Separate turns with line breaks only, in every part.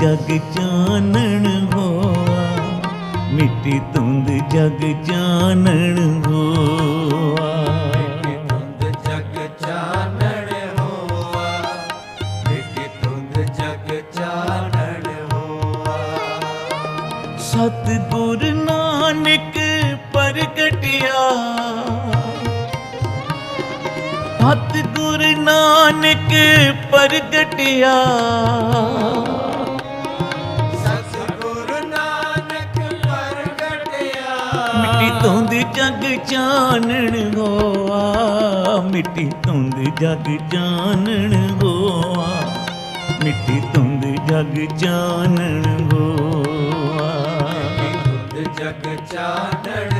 ਜਗ ਚਾਨਣ ਹੋਆ ਮਿੱਟੀ ਧੁੰਦ ਜਗ ਚਾਨਣ ਹੋਆ।
ਮਿੱਟੀ ਧੁੰਦ ਜਗ ਚਾਨਣ ਹੋਆ ਮਿੱਟੀ ਧੁੰਦ ਜਗ ਹੋਆ।
ਸਤਿਗੁਰ ਨਾਨਕ ਪ੍ਰਗਟਿਆ ਸਤਿਗੁਰ ਨਾਨਕ ਪ੍ਰਗਟਿਆ।
ਸਤਿਗੁਰ ਨਾਨਕ ਪ੍ਰਗਟਿਆ।
ਮਿੱਟੀ ਧੁੰਦ ਜਗ ਚਾਨਣ ਹੋਆ ਮਿੱਟੀ ਧੁੰਦ ਜਗ ਚਾਨਣ ਹੋਆ ਮਿੱਟੀ ਧੁੰਦ ਜਗ ਚਾਨਣ ਹੋਆ
ਧੁੰਦ ਜਗ ਚਾਨਣ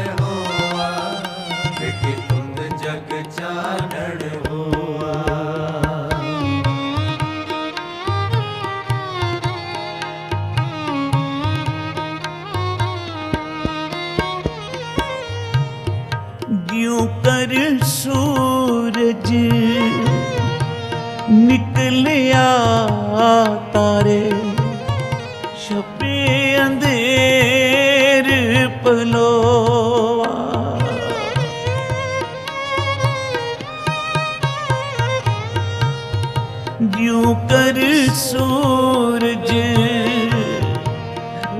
ਜਿਉ ਕਰ ਸੂਰਜ। ਨਿਕਲਿਆ ਤਾਰੇ ਛਪੇ ਅੰਧੇਰ ਪਲੋਆ ਜਿਉ ਕਰ ਸੂਰਜ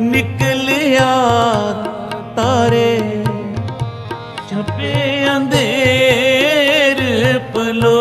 ਨਿਕਲਿਆ ਛਪੇ ਅੰਧੇਰ ਪਲੋ